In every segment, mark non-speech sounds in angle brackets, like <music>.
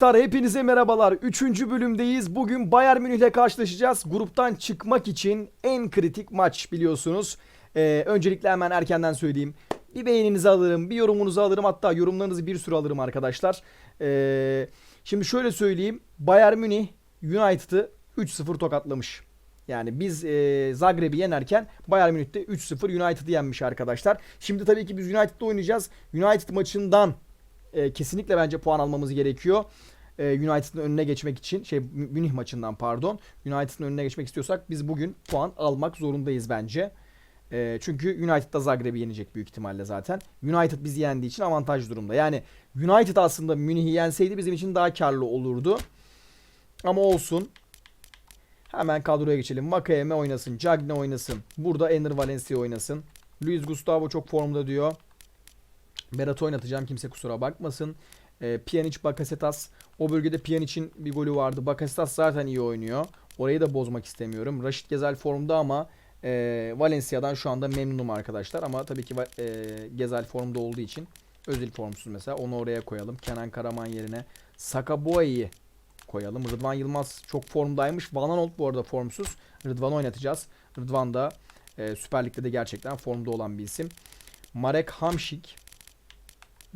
Arkadaşlar hepinize merhabalar. Üçüncü bölümdeyiz. Bugün Bayern Münih ile karşılaşacağız. Gruptan çıkmak için en kritik maç biliyorsunuz. Ee, öncelikle hemen erkenden söyleyeyim. Bir beğeninizi alırım, bir yorumunuzu alırım. Hatta yorumlarınızı bir sürü alırım arkadaşlar. Ee, şimdi şöyle söyleyeyim. Bayern Münih United'ı 3-0 tokatlamış. Yani biz e, Zagreb'i yenerken Bayern Münih'te 3-0 United'ı yenmiş arkadaşlar. Şimdi tabii ki biz United'da oynayacağız. United maçından e, kesinlikle bence puan almamız gerekiyor. E, United'ın önüne geçmek için şey Münih maçından pardon. United'ın önüne geçmek istiyorsak biz bugün puan almak zorundayız bence. E, çünkü United da Zagreb'i yenecek büyük ihtimalle zaten. United bizi yendiği için avantaj durumda. Yani United aslında Münih'i yenseydi bizim için daha karlı olurdu. Ama olsun. Hemen kadroya geçelim. Vakayeme oynasın. Cagne oynasın. Burada Enner Valencia oynasın. Luis Gustavo çok formda diyor. Berat oynatacağım kimse kusura bakmasın. E, Pjanic, Bakasetas. O bölgede Pjanic'in bir golü vardı. Bakasetas zaten iyi oynuyor. Orayı da bozmak istemiyorum. Raşit Gezel formda ama e, Valencia'dan şu anda memnunum arkadaşlar. Ama tabii ki e, Gezel formda olduğu için Özil formsuz mesela. Onu oraya koyalım. Kenan Karaman yerine Sakaboy'u koyalım. Rıdvan Yılmaz çok formdaymış. Van Aanholt bu arada formsuz. Rıdvan oynatacağız. Rıdvan da e, Süper Lig'de de gerçekten formda olan bir isim. Marek Hamšík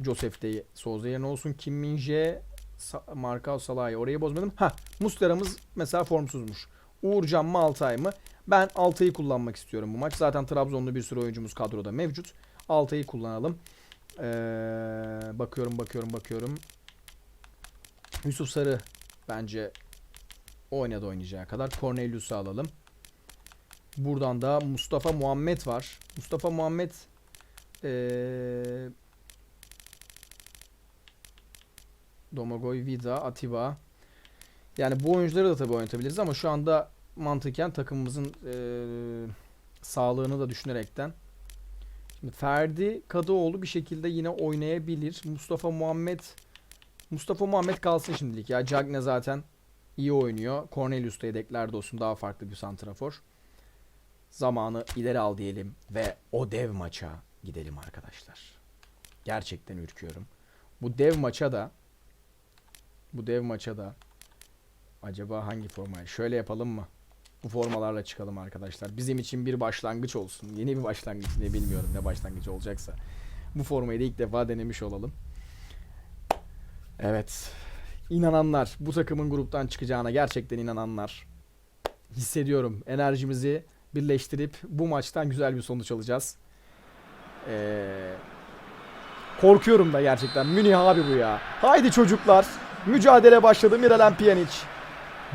Joseph de Souza yerine olsun. Kim Min-jae, Sa- Markao Salah'ı orayı bozmadım. Ha, Muslera'mız mesela formsuzmuş. Uğurcan mı Altay mı? Ben Altay'ı kullanmak istiyorum bu maç. Zaten Trabzonlu bir sürü oyuncumuz kadroda mevcut. Altay'ı kullanalım. Ee, bakıyorum bakıyorum bakıyorum. Yusuf Sarı bence oynadı oynayacağı kadar. Cornelius'u alalım. Buradan da Mustafa Muhammed var. Mustafa Muhammed ee, Domagoj, Vida, Atiba. Yani bu oyuncuları da tabii oynatabiliriz ama şu anda mantıken takımımızın eee, sağlığını da düşünerekten. Şimdi Ferdi Kadıoğlu bir şekilde yine oynayabilir. Mustafa Muhammed Mustafa Muhammed kalsın şimdilik ya. Cagne zaten iyi oynuyor. Cornelius da yedeklerde olsun daha farklı bir santrafor. Zamanı ileri al diyelim ve o dev maça gidelim arkadaşlar. Gerçekten ürküyorum. Bu dev maça da bu dev maça da acaba hangi formayı? Şöyle yapalım mı? Bu formalarla çıkalım arkadaşlar. Bizim için bir başlangıç olsun. Yeni bir başlangıç ne bilmiyorum ne başlangıç olacaksa. Bu formayı da ilk defa denemiş olalım. Evet. İnananlar, bu takımın gruptan çıkacağına gerçekten inananlar. Hissediyorum. Enerjimizi birleştirip bu maçtan güzel bir sonuç alacağız. Ee, korkuyorum da gerçekten. Münih abi bu ya. Haydi çocuklar. Mücadele başladı. Miralem Pjanic.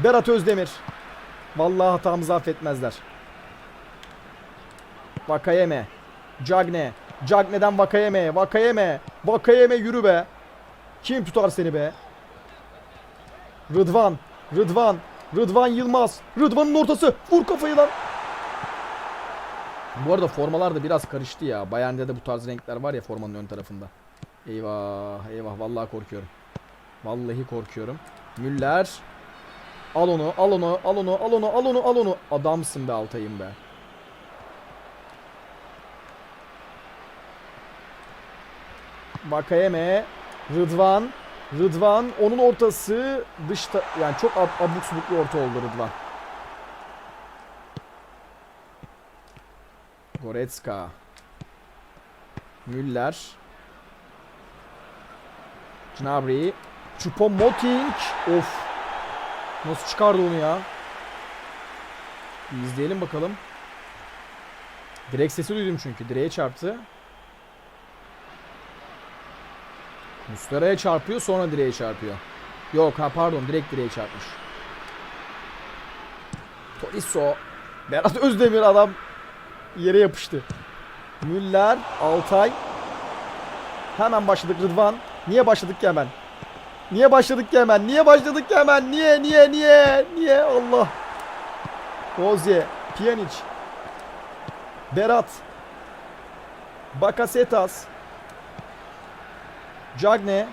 Berat Özdemir. Vallahi hatamızı affetmezler. Vakayeme. Cagne. Cagne'den Vakayeme. Vakayeme. Vakayeme yürü be. Kim tutar seni be? Rıdvan. Rıdvan. Rıdvan Yılmaz. Rıdvan'ın ortası. Vur kafayı lan. Bu arada formalar da biraz karıştı ya. Bayern'de de bu tarz renkler var ya formanın ön tarafında. Eyvah eyvah vallahi korkuyorum. Vallahi korkuyorum. Müller. Al onu, al onu, al onu, al onu, al onu, al onu. Adamsın be Altay'ım be. Vakayeme, Rıdvan, Rıdvan, onun ortası dışta yani çok ab- abuk subuk orta oldu Rıdvan. Goretzka. Müller. Gnabry. Choupo-Moting. Of. Nasıl çıkardı onu ya? Bir izleyelim bakalım. Direkt sesi duydum çünkü. Direğe çarptı. Muslera'ya çarpıyor sonra direğe çarpıyor. Yok ha pardon direkt direğe çarpmış. Tolisso. Berat Özdemir adam yere yapıştı. Müller, Altay. Hemen başladık Rıdvan. Niye başladık ki hemen? Niye başladık ki hemen? Niye başladık ki hemen? Niye, niye, niye? Niye? Allah. Rozier, Pjanic. Berat. Bakasetas. Cagne.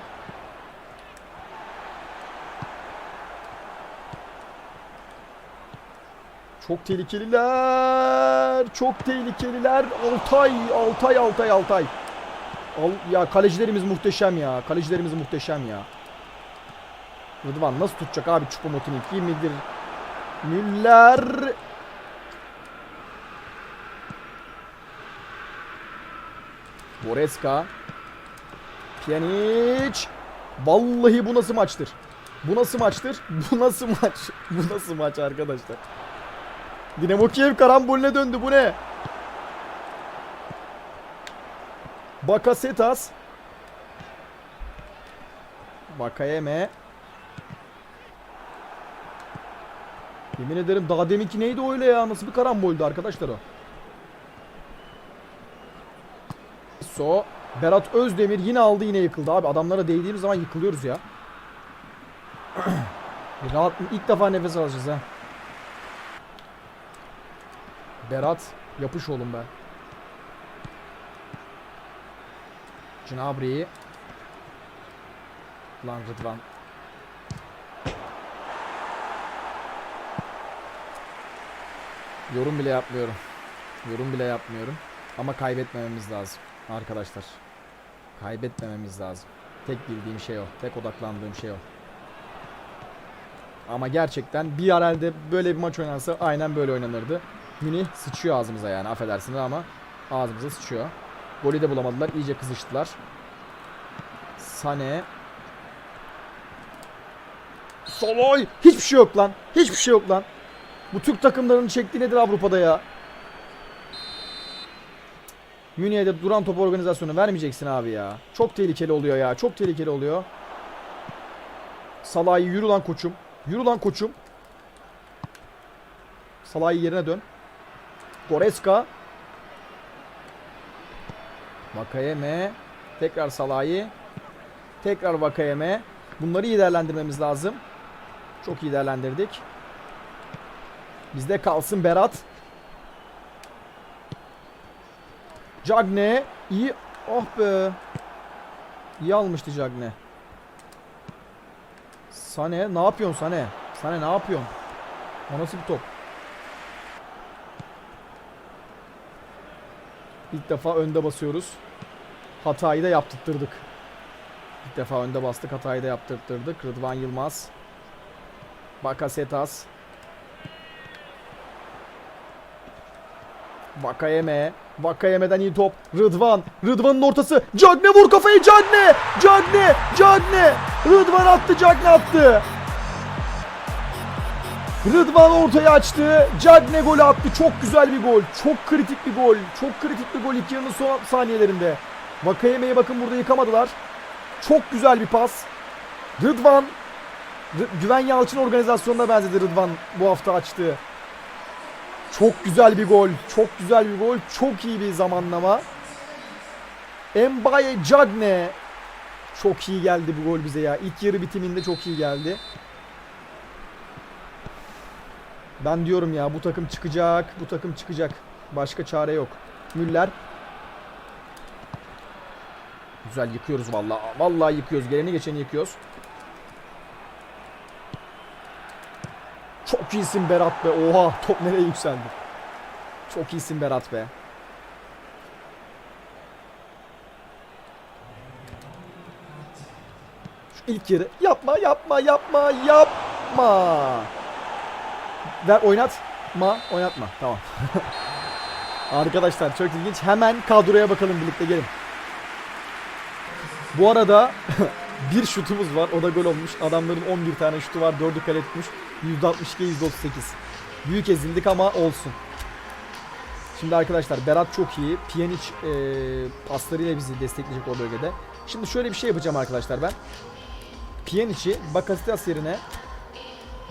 Çok tehlikeliler. Çok tehlikeliler. Altay, Altay, Altay, Altay. Al, ya kalecilerimiz muhteşem ya. Kalecilerimiz muhteşem ya. Rıdvan nasıl tutacak abi Choupo-Moting iyi midir? Müller. Goretzka. Pjanic. Vallahi bu nasıl maçtır? Bu nasıl maçtır? Bu nasıl maç? Bu nasıl maç arkadaşlar? Dinamo Kiev karambolüne döndü bu ne? Bakasetas. Bakayeme. Yemin ederim daha deminki neydi öyle ya? Nasıl bir karamboldü arkadaşlar o? So. Berat Özdemir yine aldı yine yıkıldı abi. Adamlara değdiğimiz zaman yıkılıyoruz ya. <clears throat> Rahat ilk defa nefes alacağız ha. Berat yapış oğlum be. Gnabry. Lan Rıdvan. Yorum bile yapmıyorum. Yorum bile yapmıyorum. Ama kaybetmememiz lazım arkadaşlar. Kaybetmememiz lazım. Tek bildiğim şey o. Tek odaklandığım şey o. Ama gerçekten bir herhalde böyle bir maç oynansa aynen böyle oynanırdı. Münih sıçıyor ağzımıza yani affedersiniz ama ağzımıza sıçıyor. Golü de bulamadılar. iyice kızıştılar. Sane. Soloy. Hiçbir şey yok lan. Hiçbir şey yok lan. Bu Türk takımlarının çektiği nedir Avrupa'da ya? Münih'e de duran top organizasyonu vermeyeceksin abi ya. Çok tehlikeli oluyor ya. Çok tehlikeli oluyor. Salah'ı yürü lan koçum. Yürü lan koçum. Salah'ı yerine dön. Goretzka. Vakayeme. Tekrar Salah'ı. Tekrar Vakayeme. Bunları iyi değerlendirmemiz lazım. Çok iyi değerlendirdik. Bizde kalsın Berat. Cagne. iyi. Oh be. İyi almıştı Cagne. Sane ne yapıyorsun Sane? Sane ne yapıyorsun? O nasıl bir top? İlk defa önde basıyoruz. Hatayı da yaptırtırdık. İlk defa önde bastık. Hatayı da yaptırtırdık. Rıdvan Yılmaz. Bakasetas. Vakayeme. Vakayeme'den iyi top. Rıdvan. Rıdvan'ın ortası. Cagne vur kafayı Cagne. Cagne. Cagne. Rıdvan attı. Cagne attı. Rıdvan ortaya açtı. Cagne golü attı. Çok güzel bir gol. Çok kritik bir gol. Çok kritik bir gol ilk yarının son saniyelerinde. Vakayeme'yi bakın burada yıkamadılar. Çok güzel bir pas. Rıdvan. R- Güven Yalçın organizasyonuna benzedi Rıdvan bu hafta açtı. Çok güzel bir gol. Çok güzel bir gol. Çok iyi bir zamanlama. Mbaye Cagne. Çok iyi geldi bu gol bize ya. İlk yarı bitiminde çok iyi geldi. Ben diyorum ya bu takım çıkacak. Bu takım çıkacak. Başka çare yok. Müller. Güzel yıkıyoruz vallahi. Vallahi yıkıyoruz. Geleni geçeni yıkıyoruz. Çok iyisin Berat be. Oha top nereye yükseldi. Çok iyisin Berat be. Şu ilk yarı yapma yapma yapma yapma. Ver oynat. Ma oynatma. Tamam. <laughs> Arkadaşlar çok ilginç. Hemen kadroya bakalım birlikte gelin. Bu arada <laughs> bir şutumuz var. O da gol olmuş. Adamların 11 tane şutu var. 4'ü kale tutmuş. %62 %38. Büyük ezildik ama olsun. Şimdi arkadaşlar Berat çok iyi. Pjanic e, paslarıyla bizi destekleyecek o bölgede. Şimdi şöyle bir şey yapacağım arkadaşlar ben. Pjanic'i Bakasetas yerine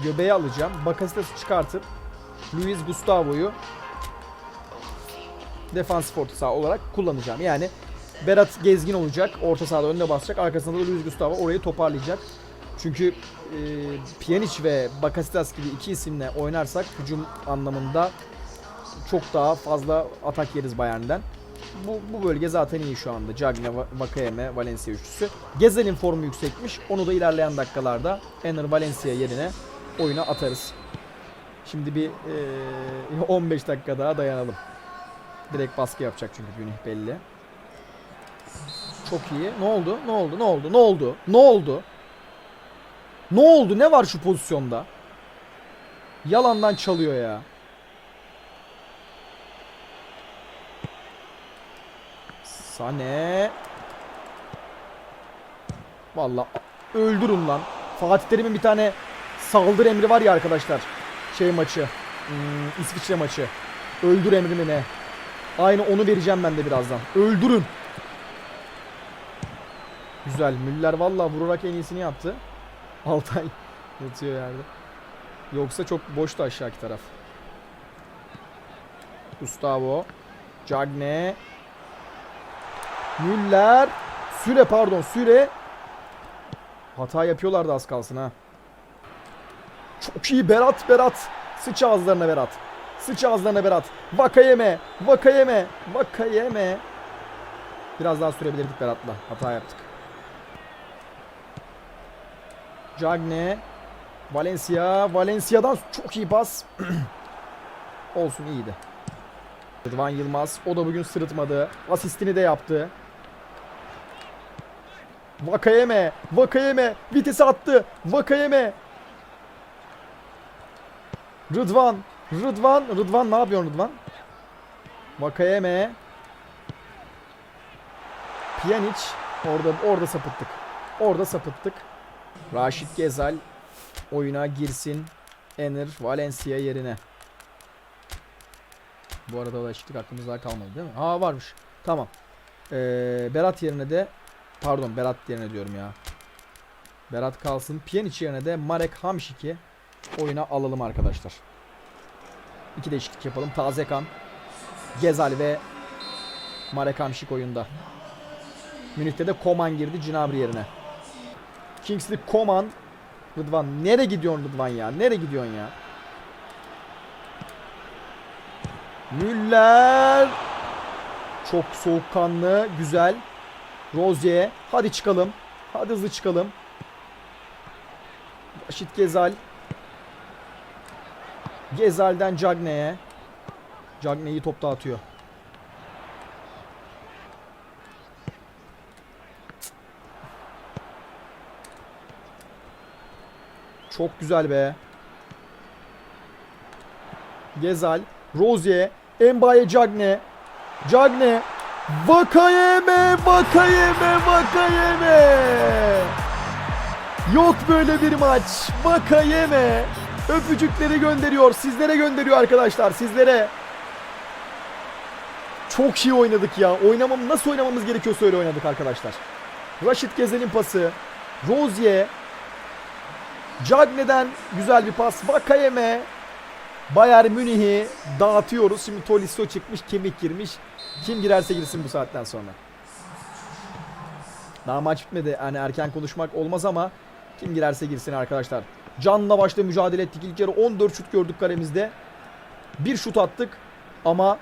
göbeğe alacağım. Bakasetas'ı çıkartıp Luis Gustavo'yu defansif orta saha olarak kullanacağım. Yani Berat gezgin olacak. Orta sahada önüne basacak. Arkasında da Luis Gustavo orayı toparlayacak. Çünkü e, Pjanic ve Bakasetas gibi iki isimle oynarsak hücum anlamında çok daha fazla atak yeriz Bayern'den. Bu, bu bölge zaten iyi şu anda. Cagne, Va- Vakayeme, Valencia üçlüsü. Gezel'in formu yüksekmiş. Onu da ilerleyen dakikalarda Ener Valencia yerine oyuna atarız. Şimdi bir e, <laughs> 15 dakika daha dayanalım. Direkt baskı yapacak çünkü Münih belli. Çok iyi. Ne oldu? Ne oldu? Ne oldu? Ne oldu? Ne oldu? Ne oldu? Ne var şu pozisyonda? Yalandan çalıyor ya. Sane. Vallahi öldürün lan. Fatih Terim'in bir tane saldır emri var ya arkadaşlar. Şey maçı. Hmm, İsviçre maçı. Öldür emri mi ne? Aynı onu vereceğim ben de birazdan. Öldürün. Güzel. Müller valla vurarak en iyisini yaptı. <laughs> Altay yatıyor yerde. Yoksa çok boştu aşağıki taraf. Gustavo. Cagne. Müller. Süre pardon süre. Hata yapıyorlardı az kalsın ha. Çok iyi Berat Berat. Sıç ağızlarına Berat. Sıç ağızlarına Berat. Vakayeme. Vakayeme. Vakayeme. Biraz daha sürebilirdik Berat'la. Hata yaptık. Cagne. Valencia. Valencia'dan çok iyi pas. <clears throat> Olsun iyiydi. Rıdvan Yılmaz. O da bugün sırıtmadı. Asistini de yaptı. Vakayeme. Vakayeme. Vitesi attı. Vakayeme. Rıdvan. Rıdvan. Rıdvan ne yapıyorsun Rıdvan? Vakayeme. Pjanic. Orada orada sapıttık. Orada sapıttık. Raşit Gezal oyuna girsin. Ener Valencia yerine. Bu arada o eşitlik aklımızda kalmadı değil mi? Aa varmış. Tamam. Ee, Berat yerine de pardon Berat yerine diyorum ya. Berat kalsın. Pjanic yerine de Marek Hamšik'i oyuna alalım arkadaşlar. İki değişiklik yapalım. Taze kan. Gezal ve Marek Hamšik oyunda. Münih'te de Koman girdi Gnabry yerine. Kingsley Coman. Rıdvan nereye gidiyorsun Rıdvan ya? Nereye gidiyorsun ya? Müller. Çok soğukkanlı. Güzel. Rozier. Hadi çıkalım. Hadi hızlı çıkalım. Raşit Gezal. Gezal'den Cagne'ye. Cagne'yi top dağıtıyor. Çok güzel be. Gezal, Rozier, Embaye Cagne. Cagne. Vakayeme, Vakayeme, Vakayeme. Yok böyle bir maç. Vakayeme. Öpücükleri gönderiyor. Sizlere gönderiyor arkadaşlar. Sizlere. Çok iyi oynadık ya. Oynamam nasıl oynamamız gerekiyorsa öyle oynadık arkadaşlar. Raşit Gezel'in pası. Rozier. Cagne'den güzel bir pas. Vakayeme. Bayern Münih'i dağıtıyoruz. Şimdi Tolisso çıkmış, kemik girmiş. Kim girerse girsin bu saatten sonra. Daha maç bitmedi. Yani erken konuşmak olmaz ama kim girerse girsin arkadaşlar. Canla başla mücadele ettik. İlk yarı 14 şut gördük kalemizde. Bir şut attık ama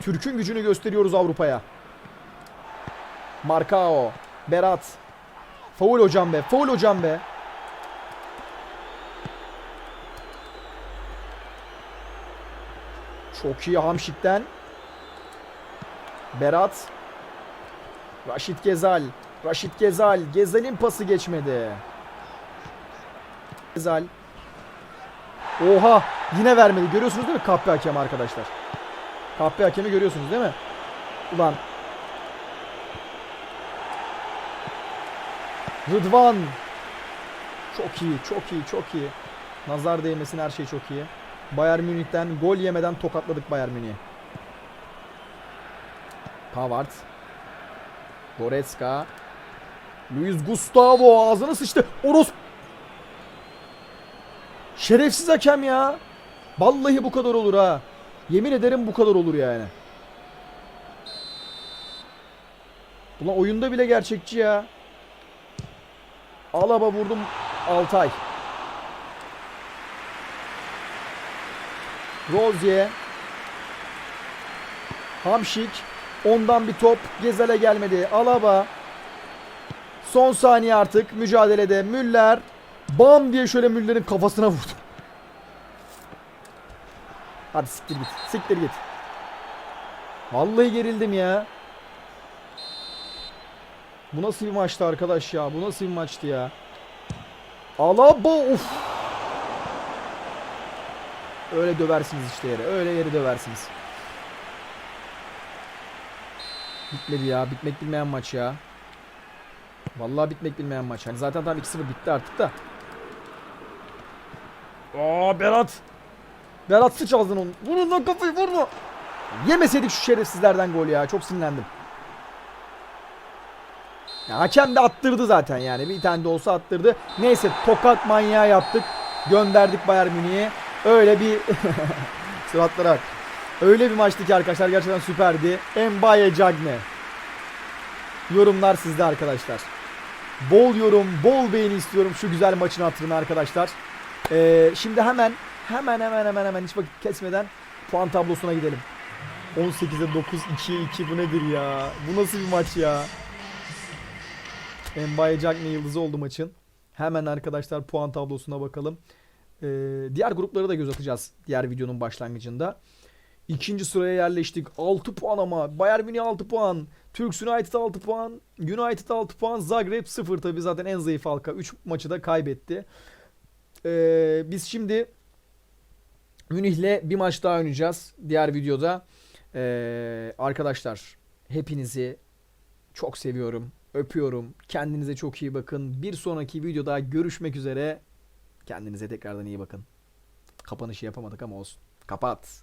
Türk'ün gücünü gösteriyoruz Avrupa'ya. Markao, Berat, Faul hocam be. Faul hocam be. Çok iyi Hamşik'ten. Berat. Raşit Gezal. Raşit Gezal. Gezal'in pası geçmedi. Gezal. Oha. Yine vermedi. Görüyorsunuz değil mi? Kahpe hakem arkadaşlar. Kahpe hakemi görüyorsunuz değil mi? Ulan Rıdvan. Çok iyi, çok iyi, çok iyi. Nazar değmesin her şey çok iyi. Bayern Münih'ten gol yemeden tokatladık Bayern Münih'i. Pavard. Goretzka. Luis Gustavo ağzına sıçtı. Oros. Şerefsiz hakem ya. Vallahi bu kadar olur ha. Yemin ederim bu kadar olur yani. Ulan oyunda bile gerçekçi ya. Alaba vurdum Altay. Rozier. Hamşik. Ondan bir top. Gezele gelmedi. Alaba. Son saniye artık mücadelede. Müller. Bam diye şöyle Müller'in kafasına vurdu. Hadi siktir git. Siktir git. Vallahi gerildim ya. Bu nasıl bir maçtı arkadaş ya? Bu nasıl bir maçtı ya? Alaba of. Öyle döversiniz işte yere. Öyle yeri döversiniz. Bitmedi ya. Bitmek bilmeyen maç ya. Vallahi bitmek bilmeyen maç. Hani zaten tam 2-0 bitti artık da. Aa Berat. Berat sıç aldın onu. Vurun lan kafayı vurma. Yemeseydik şu şerefsizlerden gol ya. Çok sinirlendim. Ya hakem de attırdı zaten yani. Bir tane de olsa attırdı. Neyse tokat manyağı yaptık. Gönderdik Bayern Münih'e. Öyle bir <laughs> suratlara bak. Öyle bir maçtı ki arkadaşlar gerçekten süperdi. Mbaye Cagne. Yorumlar sizde arkadaşlar. Bol yorum, bol beğeni istiyorum şu güzel maçın hatırına arkadaşlar. Ee, şimdi hemen hemen hemen hemen hemen hiç vakit kesmeden puan tablosuna gidelim. 18'e 9, 2'ye 2 bu nedir ya? Bu nasıl bir maç ya? Mbaye Cagne yıldızı oldu maçın. Hemen arkadaşlar puan tablosuna bakalım. Ee, diğer grupları da göz atacağız diğer videonun başlangıcında. İkinci sıraya yerleştik. 6 puan ama. Bayern Münih 6 puan. Turks United 6 puan. United 6 puan. Zagreb 0 tabi zaten en zayıf halka. 3 maçı da kaybetti. Ee, biz şimdi Münih'le bir maç daha oynayacağız. Diğer videoda. Ee, arkadaşlar hepinizi çok seviyorum. Öpüyorum. Kendinize çok iyi bakın. Bir sonraki videoda görüşmek üzere. Kendinize tekrardan iyi bakın. Kapanışı yapamadık ama olsun. Kapat.